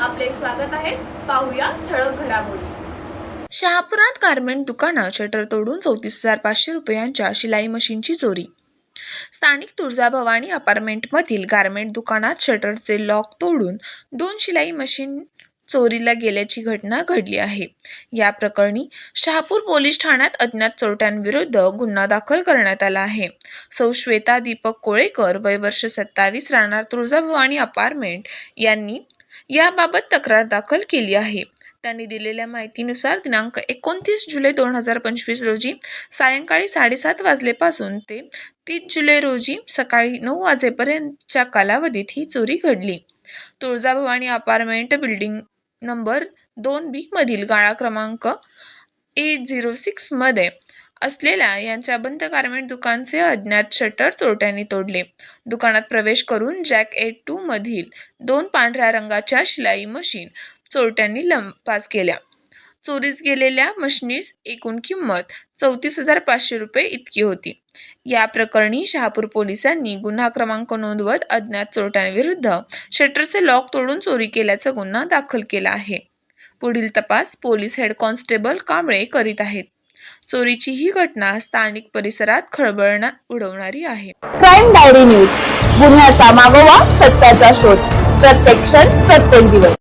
आपले स्वागत आहे. पाहूया ठळक घडामोडी. शहापुरात गारमेंट दुकानात शटर तोडून चौतीस हजार पाचशे रुपयांच्या शिलाई मशीनची चोरी. स्थानिक तुळजाभवानी अपार्टमेंटमधील गारमेंट दुकानात शटरचे लॉक तोडून दोन शिलाई मशीन चोरीला गेल्याची घटना घडली आहे. या प्रकरणी शहापूर पोलीस ठाण्यात अज्ञात चोरट्यांविरुद्ध गुन्हा दाखल करण्यात आला आहे. सौ श्वेता दीपक कोळेकर वय वर्ष सत्तावीस राहणार तुळजाभवानी अपार्टमेंट यांनी याबाबत तक्रार दाखल केली आहे. त्यांनी दिलेल्या माहितीनुसार दिनांक एकोणतीस जुलै दोन हजार पंचवीस रोजी सायंकाळी साडेसात वाजलेपासून ते तीस जुलै रोजी सकाळी नऊ वाजेपर्यंतच्या कालावधीत ही चोरी घडली. तुळजाभवानी अपार्टमेंट बिल्डिंग नंबर दोन बी मधील गाळा क्रमांक ए झिरो सिक्समध्ये असलेल्या यांच्या बंद गारमेंट दुकानचे अज्ञात शटर चोरट्यांनी तोडले. दुकानात प्रवेश करून जॅक ए टू मधील दोन पांढऱ्या रंगाच्या शिलाई मशीन चोरट्यांनी लंपास केल्या. चोरीस गेलेल्या मशिनीस एकूण किंमत चौतीस हजार पाचशे रुपये इतकी होती. या प्रकरणी शहापूर पोलिसांनी गुन्हा क्रमांक नोंदवत अज्ञात चोरट्यांविरुद्ध शटरचे लॉक तोडून चोरी केल्याचा गुन्हा दाखल केला आहे. पुढील तपास पोलीस हेड कॉन्स्टेबल कांबळे करीत आहेत. चोरीची ही घटना स्थानिक परिसरात खळबळ उडवणारी आहे. क्राईम डायरी न्यूज गुन्ह्याचा मागोवा सत्याचा शोध. प्रत्येक क्षण प्रत्येक दिवस.